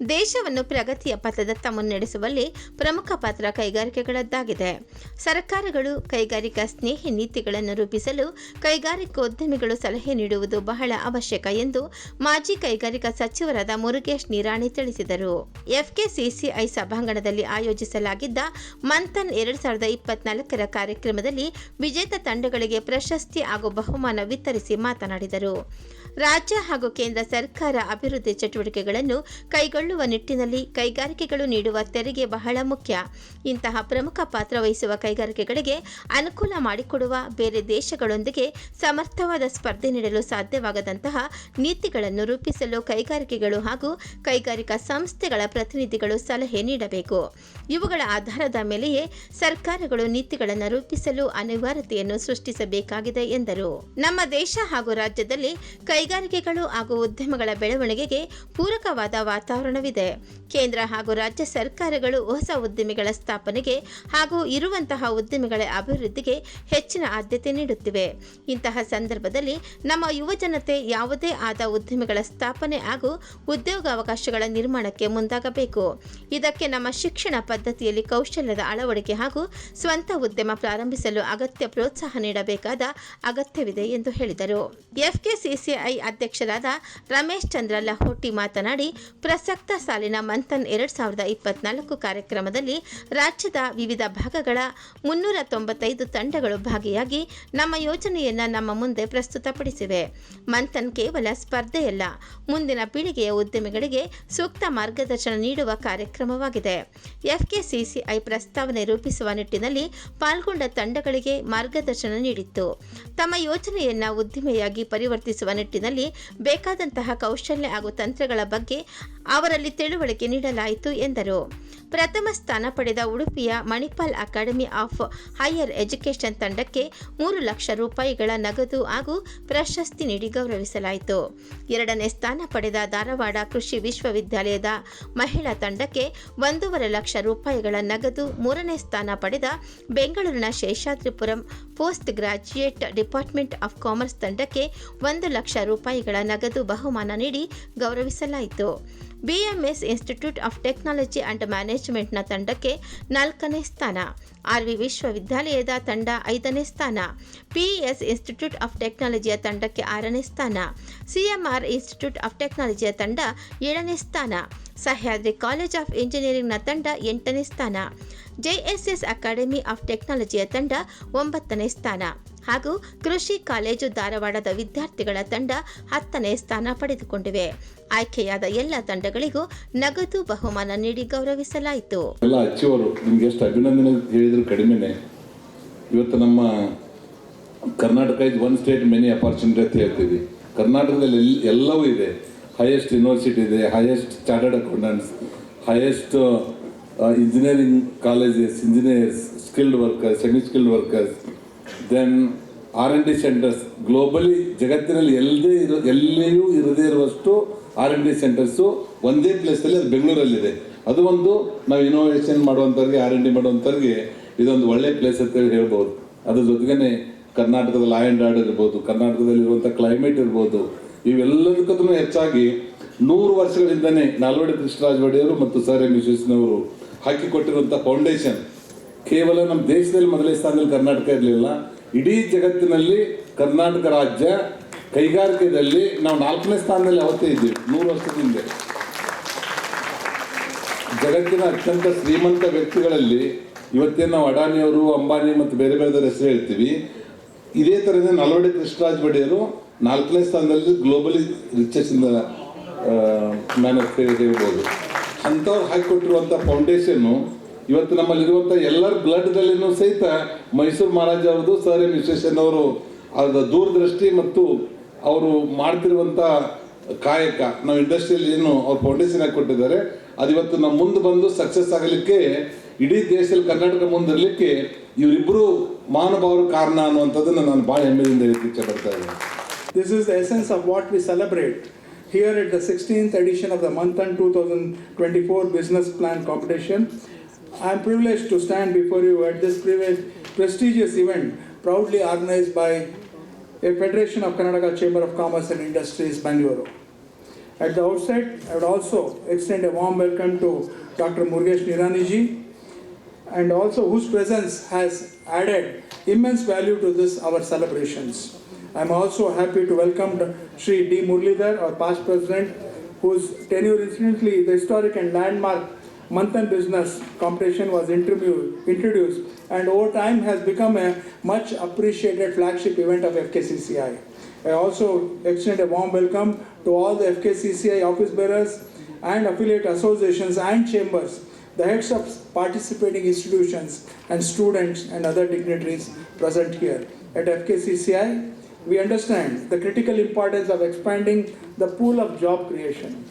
ದೇಶವನ್ನು ಪ್ರಗತಿಯ ಪಥದತ್ತ ಮುನ್ನಡೆಸುವಲ್ಲಿ ಪ್ರಮುಖ ಪಾತ್ರ ಕೈಗಾರಿಕೆಗಳದ್ದಾಗಿದೆ. ಸರ್ಕಾರಗಳು ಕೈಗಾರಿಕಾ ಸ್ನೇಹಿ ನೀತಿಗಳನ್ನು ರೂಪಿಸಲು ಕೈಗಾರಿಕೋದ್ಯಮಿಗಳು ಸಲಹೆ ನೀಡುವುದು ಬಹಳ ಅವಶ್ಯಕ ಎಂದು ಮಾಜಿ ಕೈಗಾರಿಕಾ ಸಚಿವರಾದ ಮುರುಗೇಶ್ ನಿರಾಣಿ ತಿಳಿಸಿದರು. ಎಫ್ಕೆಸಿಸಿಐ ಸಭಾಂಗಣದಲ್ಲಿ ಆಯೋಜಿಸಲಾಗಿದ್ದ ಮಂಥನ್ ಎರಡು ಸಾವಿರದ ಇಪ್ಪತ್ನಾಲ್ಕರ ಕಾರ್ಯಕ್ರಮದಲ್ಲಿ ವಿಜೇತ ತಂಡಗಳಿಗೆ ಪ್ರಶಸ್ತಿ ಹಾಗೂ ಬಹುಮಾನ ವಿತರಿಸಿ ಮಾತನಾಡಿದರು. ರಾಜ್ಯ ಹಾಗೂ ಕೇಂದ್ರ ಸರ್ಕಾರ ಅಭಿವೃದ್ಧಿ ಚಟುವಟಿಕೆಗಳನ್ನು ಕೈಗೊಳ್ಳುವ ನಿಟ್ಟಿನಲ್ಲಿ ಕೈಗಾರಿಕೆಗಳು ನೀಡುವ ತೆರಿಗೆ ಬಹಳ ಮುಖ್ಯ. ಇಂತಹ ಪ್ರಮುಖ ಪಾತ್ರ ವಹಿಸುವ ಕೈಗಾರಿಕೆಗಳಿಗೆ ಅನುಕೂಲ ಮಾಡಿಕೊಡುವ ಬೇರೆ ದೇಶಗಳೊಂದಿಗೆ ಸಮರ್ಥವಾದ ಸ್ಪರ್ಧೆ ನೀಡಲು ಸಾಧ್ಯವಾಗದಂತಹ ನೀತಿಗಳನ್ನು ರೂಪಿಸಲು ಕೈಗಾರಿಕೆಗಳು ಹಾಗೂ ಕೈಗಾರಿಕಾ ಸಂಸ್ಥೆಗಳ ಪ್ರತಿನಿಧಿಗಳು ಸಲಹೆ ನೀಡಬೇಕು. ಇವುಗಳ ಆಧಾರದ ಮೇಲೆಯೇ ಸರ್ಕಾರಗಳು ನೀತಿಗಳನ್ನು ರೂಪಿಸಲು ಅನಿವಾರ್ಯತೆಯನ್ನು ಸೃಷ್ಟಿಸಬೇಕಾಗಿದೆ ಎಂದರು. ನಮ್ಮ ದೇಶ ಹಾಗೂ ರಾಜ್ಯದಲ್ಲಿ ಕೈಗಾರಿಕೆಗಳು ಹಾಗೂ ಉದ್ಯಮಗಳ ಬೆಳವಣಿಗೆಗೆ ಪೂರಕವಾದ ವಾತಾವರಣವಿದೆ. ಕೇಂದ್ರ ಹಾಗೂ ರಾಜ್ಯ ಸರ್ಕಾರಗಳು ಹೊಸ ಉದ್ದಿಮೆಗಳ ಸ್ಥಾಪನೆಗೆ ಹಾಗೂ ಇರುವಂತಹ ಉದ್ದಿಮೆಗಳ ಅಭಿವೃದ್ಧಿಗೆ ಹೆಚ್ಚಿನ ಆದ್ಯತೆ ನೀಡುತ್ತಿವೆ. ಇಂತಹ ಸಂದರ್ಭದಲ್ಲಿ ನಮ್ಮ ಯುವಜನತೆ ಯಾವುದೇ ಆದ ಉದ್ದಿಮೆಗಳ ಸ್ಥಾಪನೆ ಹಾಗೂ ಉದ್ಯೋಗಾವಕಾಶಗಳ ನಿರ್ಮಾಣಕ್ಕೆ ಮುಂದಾಗಬೇಕು. ಇದಕ್ಕೆ ನಮ್ಮ ಶಿಕ್ಷಣ ಪದ್ಧತಿಯಲ್ಲಿ ಕೌಶಲ್ಯದ ಅಳವಡಿಕೆ ಹಾಗೂ ಸ್ವಂತ ಉದ್ಯಮ ಪ್ರಾರಂಭಿಸಲು ಅಗತ್ಯ ಪ್ರೋತ್ಸಾಹ ನೀಡಬೇಕಾದ ಅಗತ್ಯವಿದೆ ಎಂದು ಹೇಳಿದರು. ಎಫ್ಕೆಸಿಸಿಐ ಅಧ್ಯಕ್ಷರಾದ ರಮೇಶ್ ಚಂದ್ರ ಲಹೋಟಿ ಮಾತನಾಡಿ, ಪ್ರಸಕ್ತ ಸಾಲಿನ ಮಂಥನ್ ಎರಡ್ ಸಾವಿರದ ಇಪ್ಪತ್ನಾಲ್ಕು ಕಾರ್ಯಕ್ರಮದಲ್ಲಿ ರಾಜ್ಯದ ವಿವಿಧ ಭಾಗಗಳ ಮುನ್ನೂರ ತೊಂಬತ್ತೈದು ತಂಡಗಳು ಭಾಗಿಯಾಗಿ ನಮ್ಮ ಯೋಜನೆಯನ್ನು ನಮ್ಮ ಮುಂದೆ ಪ್ರಸ್ತುತಪಡಿಸಿವೆ. ಮಂಥನ್ ಕೇವಲ ಸ್ಪರ್ಧೆಯಲ್ಲ, ಮುಂದಿನ ಪೀಳಿಗೆಯ ಉದ್ಯಮಿಗಳಿಗೆ ಸೂಕ್ತ ಮಾರ್ಗದರ್ಶನ ನೀಡುವ ಕಾರ್ಯಕ್ರಮವಾಗಿದೆ. ಎಫ್ಕೆಸಿಸಿಐ ಪ್ರಸ್ತಾವನೆ ರೂಪಿಸುವ ನಿಟ್ಟಿನಲ್ಲಿ ಪಾಲ್ಗೊಂಡ ತಂಡಗಳಿಗೆ ಮಾರ್ಗದರ್ಶನ ನೀಡಿತ್ತು. ತಮ್ಮ ಯೋಜನೆಯನ್ನು ಉದ್ದಿಮೆಯಾಗಿ ಪರಿವರ್ತಿಸುವ ನಿಟ್ಟಿನಲ್ಲಿ ಬೇಕಾದಂತಹ ಕೌಶಲ್ಯ ಹಾಗೂ ತಂತ್ರಗಳ ಬಗ್ಗೆ ಅವರಲ್ಲಿ ತಿಳುವಳಿಕೆ ನೀಡಲಾಯಿತು ಎಂದರು. ಪ್ರಥಮ ಸ್ಥಾನ ಪಡೆದ ಉಡುಪಿಯ Manipal academy of higher education ತಂಡಕ್ಕೆ ಮೂರು ಲಕ್ಷ ರೂಪಾಯಿಗಳ ನಗದು ಹಾಗೂ ಪ್ರಶಸ್ತಿ ನೀಡಿ ಗೌರವಿಸಲಾಯಿತು. ಎರಡನೇ ಸ್ಥಾನ ಪಡೆದ ಧಾರವಾಡ ಕೃಷಿ ವಿಶ್ವವಿದ್ಯಾಲಯದ ಮಹಿಳಾ ತಂಡಕ್ಕೆ ಒಂದೂವರೆ ಲಕ್ಷ ರೂಪಾಯಿಗಳ ನಗದು ಮೂರನೇ ಸ್ಥಾನ ಪಡೆದ ಬೆಂಗಳೂರಿನ Seshadripuram post graduate department of commerce ತಂಡಕ್ಕೆ ಒಂದು ಲಕ್ಷ ರೂಪಾಯಿಗಳ ನಗದು ಬಹುಮಾನ ನೀಡಿ ಗೌರವಿಸಲಾಯಿತು. BMS institute of technology and ಮ್ಯಾನೇಜ್ಮೆಂಟ್ನ ತಂಡಕ್ಕೆ ನಾಲ್ಕನೇ ಸ್ಥಾನ. ಆರ್ವಿ ವಿಶ್ವವಿದ್ಯಾಲಯದ ತಂಡ ಐದನೇ ಸ್ಥಾನ. ಪಿಇಎಸ್ ಇನ್ಸ್ಟಿಟ್ಯೂಟ್ ಆಫ್ ಟೆಕ್ನಾಲಜಿಯ ತಂಡಕ್ಕೆ ಆರನೇ ಸ್ಥಾನ. ಸಿಎಂಆರ್ ಇನ್ಸ್ಟಿಟ್ಯೂಟ್ ಆಫ್ ಟೆಕ್ನಾಲಜಿಯ ತಂಡ ಏಳನೇ ಸ್ಥಾನ. ಸಹ್ಯಾದ್ರಿ ಕಾಲೇಜ್ ಆಫ್ ಇಂಜಿನಿಯರಿಂಗ್ನ ತಂಡ ಎಂಟನೇ ಸ್ಥಾನ. ಜೆಎಸ್ಎಸ್ ಅಕಾಡೆಮಿ ಆಫ್ ಟೆಕ್ನಾಲಜಿಯ ತಂಡ ಒಂಬತ್ತನೇ ಸ್ಥಾನ. ಹಾಗೂ ಕೃಷಿ ಕಾಲೇಜು ಧಾರವಾಡದ ವಿದ್ಯಾರ್ಥಿಗಳ ತಂಡ ಹತ್ತನೇ ಸ್ಥಾನ ಪಡೆದುಕೊಂಡಿವೆ. ಆಯ್ಕೆಯಾದ ಎಲ್ಲ ತಂಡಗಳಿಗೂ ನಗದು ಬಹುಮಾನ ನೀಡಿ ಗೌರವಿಸಲಾಯಿತು. ಎಲ್ಲ ಅಚ್ಚುವರು ನಿಮ್ಗೆ ಎಷ್ಟು ಅಭಿನಂದನೆ ಹೇಳಿದ್ರು ಕಡಿಮೆನೆ. ಇವತ್ತು ನಮ್ಮ Karnataka is one state many opportunity ಅಂತ ಹೇಳ್ತೀವಿ. ಕರ್ನಾಟಕದಲ್ಲಿ ಎಲ್ ಎಲ್ಲವೂ ಇದೆ. ಹೈಯೆಸ್ಟ್ ಯೂನಿವರ್ಸಿಟಿ ಇದೆ highest chartered accountants highest engineering colleges engineers skilled workers semi skilled workers then R and D centres globally ಜಗತ್ತಿನಲ್ಲಿ ಎಲ್ಲದೇ ಇರೋ, ಎಲ್ಲಿಯೂ ಇರದೇ ಇರುವಷ್ಟು ಆರ್ ಎನ್ ಡಿ ಸೆಂಟರ್ಸು ಒಂದೇ ಪ್ಲೇಸಲ್ಲಿ ಅದು ಬೆಂಗಳೂರಲ್ಲಿದೆ. ಅದು ಒಂದು ನಾವು ಇನೋವೇಷನ್ ಮಾಡುವಂಥವ್ರಿಗೆ ಆರ್ ಎನ್ ಡಿ ಮಾಡುವಂಥವ್ರಿಗೆ ಇದೊಂದು ಒಳ್ಳೆ ಪ್ಲೇಸ್ ಅಂತ ಹೇಳಿ ಹೇಳ್ಬೋದು. ಅದ್ರ ಜೊತೆಗೇ ಕರ್ನಾಟಕದ ಲಾ ಆ್ಯಂಡ್ ಆರ್ಡರ್ ಇರ್ಬೋದು ಕರ್ನಾಟಕದಲ್ಲಿರುವಂಥ ಕ್ಲೈಮೇಟ್ ಇರ್ಬೋದು ಇವೆಲ್ಲದಕ್ಕೂ ಹೆಚ್ಚಾಗಿ ನೂರು ವರ್ಷಗಳಿಂದನೇ ನಾಲ್ವಡಿ ಕೃಷ್ಣರಾಜ ಒಡೆಯವರು ಮತ್ತು ಸರ್ ಎಂ ವಿಶ್ವೇಶ್ವರವರು ಹಾಕಿಕೊಟ್ಟಿರುವಂಥ ಫೌಂಡೇಶನ್ ಕೇವಲ ನಮ್ಮ ದೇಶದಲ್ಲಿ ಮೊದಲನೇ ಸ್ಥಾನದಲ್ಲಿ ಕರ್ನಾಟಕ ಇರಲಿಲ್ಲ. ಇಡೀ ಜಗತ್ತಿನಲ್ಲಿ ಕರ್ನಾಟಕ ರಾಜ್ಯ ಕೈಗಾರಿಕೆಯಲ್ಲಿ ನಾವು ನಾಲ್ಕನೇ ಸ್ಥಾನದಲ್ಲಿ ಅವತ್ತೇ ಇದ್ದೀವಿ, ನೂರು ವರ್ಷದ ಹಿಂದೆ. ಜಗತ್ತಿನ ಅತ್ಯಂತ ಶ್ರೀಮಂತ ವ್ಯಕ್ತಿಗಳಲ್ಲಿ ಇವತ್ತೇ ನಾವು ಅಡಾನಿಯವರು ಅಂಬಾನಿ ಮತ್ತು ಬೇರೆ ಬೇರೆ ಹೆಸರು ಹೇಳ್ತೀವಿ, ಇದೇ ಥರನೇ ನಲ್ವಡಿ ಕೃಷ್ಣರಾಜ್ ಬಡಿಯರು ನಾಲ್ಕನೇ ಸ್ಥಾನದಲ್ಲಿ ಗ್ಲೋಬಲಿ ರಿಚೆಸ್ ಇನ್ ಮ್ಯಾನ್ ಹೇಳ್ಬೋದು. ಅಂಥವ್ರು ಹಾಕಿಕೊಟ್ಟಿರುವಂಥ ಫೌಂಡೇಶನ್ನು ಇವತ್ತು ನಮ್ಮಲ್ಲಿರುವಂಥ ಎಲ್ಲರ ಬ್ಲಡ್ದಲ್ಲಿನೂ ಸಹಿತ ಮೈಸೂರು ಮಹಾರಾಜ ಅವ್ರದ್ದು, ಸರ್ ಎಂ ವಿಶ್ವೇಶ್ವರಯ್ಯನವರು ಅದರ ದೂರದೃಷ್ಟಿ ಮತ್ತು ಅವರು ಮಾಡ್ತಿರುವಂಥ ಕಾಯಕ. ನಾವು ಇಂಡಸ್ಟ್ರಿಯಲ್ಲಿ ಏನು ಅವ್ರು ಫೌಂಡೇಶನ್ ಕೊಟ್ಟಿದ್ದಾರೆ. ಅದು ಇವತ್ತು ನಮ್ಮ ಮುಂದೆ ಬಂದು ಸಕ್ಸಸ್ ಆಗಲಿಕ್ಕೆ, ಇಡೀ ದೇಶದಲ್ಲಿ ಕರ್ನಾಟಕ ಮುಂದಿರಲಿಕ್ಕೆ ಇವರಿಬ್ಬರು ಮಹಾನುಭಾವರು ಕಾರಣ ಅನ್ನುವಂಥದ್ದನ್ನು ನಾನು ಭಾಳ ಹೆಮ್ಮೆಯಿಂದ ಇಚ್ಛೆ ಪಡ್ತಾ ಇದ್ದೀನಿ. Of what we celebrate here what we celebrate. Here at the 16th edition of the Manthan 2024 Business Plan Competition. I am privileged to stand before you at this prestigious event proudly organized by a Federation of Karnataka Chamber of Commerce and Industries, Bangalore. At the outset, I would also extend a warm welcome to Dr. Murugesh Niraniji, and also whose presence has added immense value to this our celebrations. I'm also happy to welcome Sri D. Murlidhar, our past president, whose tenure incidentally the historic and landmark Manthan Business Competition was introduced and over time has become a much appreciated flagship event of FKCCI. I also extend a warm welcome to all the FKCCI office bearers and affiliate associations and chambers the heads of participating institutions and students and other dignitaries present here. At FKCCI, we understand the critical importance of expanding the pool of job creation